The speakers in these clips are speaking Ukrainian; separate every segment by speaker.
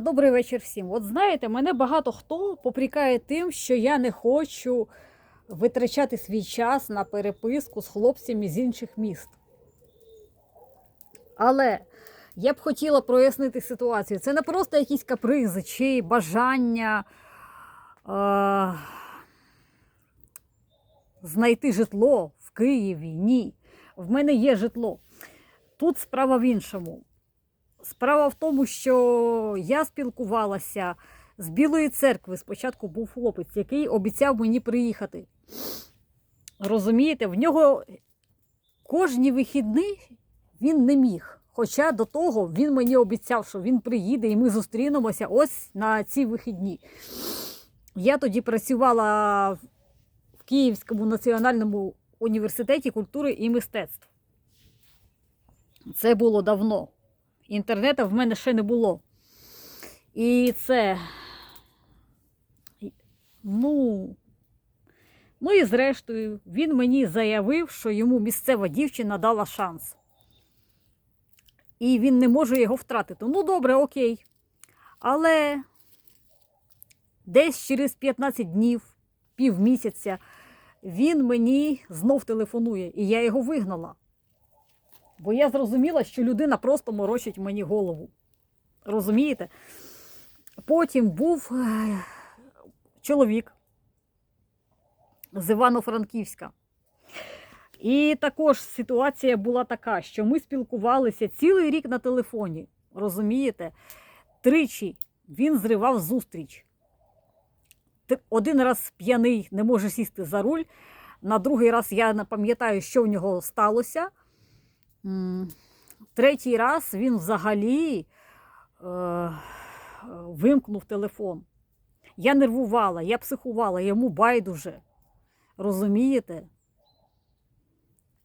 Speaker 1: Добрий вечір всім. От знаєте, мене багато хто попрікає тим, що я не хочу витрачати свій час на переписку з хлопцями з інших міст. Але я б хотіла прояснити ситуацію. Це не просто якісь капризи чи бажання е- знайти житло в Києві. Ні. В мене є житло. Тут справа в іншому. Справа в тому, що я спілкувалася з Білої церкви. Спочатку був хлопець, який обіцяв мені приїхати. Розумієте, в нього кожні вихідні він не міг. Хоча до того він мені обіцяв, що він приїде і ми зустрінемося ось на ці вихідні. Я тоді працювала в Київському національному університеті культури і мистецтв. Це було давно. Інтернету в мене ще не було. І це. Ну. Ну і зрештою, він мені заявив, що йому місцева дівчина дала шанс. І він не може його втратити. Ну, добре, окей. Але десь через 15 днів, півмісяця, він мені знов телефонує, і я його вигнала. Бо я зрозуміла, що людина просто морочить мені голову. Розумієте? Потім був е, чоловік з Івано-Франківська. І також ситуація була така, що ми спілкувалися цілий рік на телефоні. Розумієте? Тричі він зривав зустріч. Один раз п'яний не може сісти за руль, на другий раз я не пам'ятаю, що в нього сталося. Третій раз він взагалі е, вимкнув телефон. Я нервувала, я психувала, йому байдуже. Розумієте?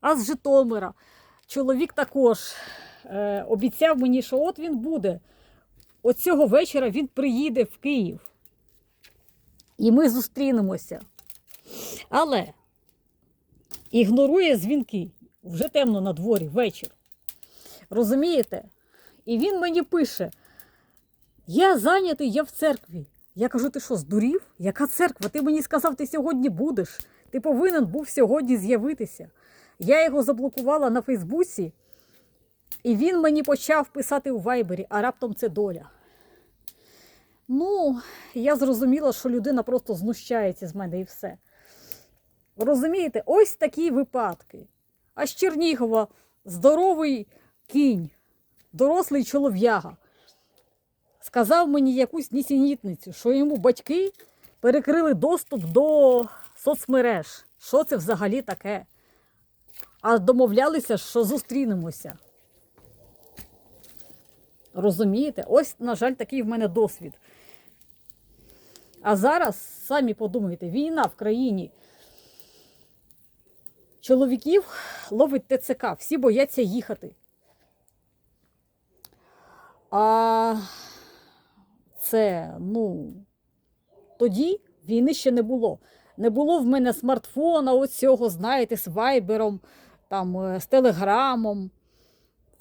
Speaker 1: А з Житомира чоловік також е, обіцяв мені, що от він буде. От цього вечора він приїде в Київ. І ми зустрінемося. Але ігнорує дзвінки. Вже темно на дворі, вечір. Розумієте? І він мені пише: Я зайнятий, я в церкві. Я кажу, ти що, здурів? Яка церква? Ти мені сказав, ти сьогодні будеш. Ти повинен був сьогодні з'явитися. Я його заблокувала на Фейсбуці, і він мені почав писати у Вайбері, а раптом це доля. Ну, я зрозуміла, що людина просто знущається з мене і все. Розумієте, ось такі випадки. А з Чернігова здоровий кінь, дорослий чолов'яга. Сказав мені якусь нісенітницю, що йому батьки перекрили доступ до соцмереж. Що це взагалі таке? А домовлялися, що зустрінемося. Розумієте? Ось, на жаль, такий в мене досвід. А зараз, самі подумайте, війна в країні. Чоловіків ловить ТЦК, всі бояться їхати. А це, ну, тоді війни ще не було. Не було в мене смартфона, оцього, знаєте, з вайбером, там, е, з телеграмом.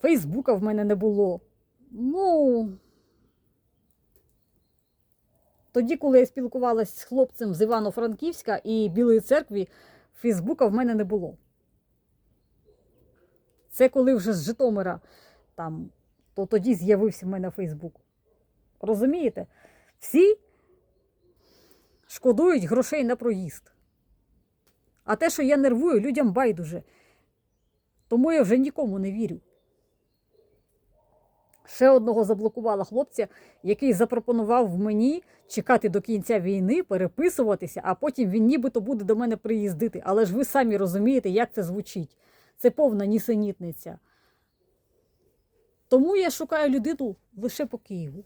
Speaker 1: Фейсбука в мене не було. Ну, тоді, коли я спілкувалася з хлопцем з Івано-Франківська і Білої церкви, Фейсбука в мене не було. Це коли вже з Житомира, там, то тоді з'явився в мене Фейсбук. Розумієте? Всі шкодують грошей на проїзд. А те, що я нервую, людям байдуже. Тому я вже нікому не вірю. Ще одного заблокувала хлопця, який запропонував мені чекати до кінця війни, переписуватися, а потім він нібито буде до мене приїздити. Але ж ви самі розумієте, як це звучить. Це повна нісенітниця. Тому я шукаю людину лише по Києву.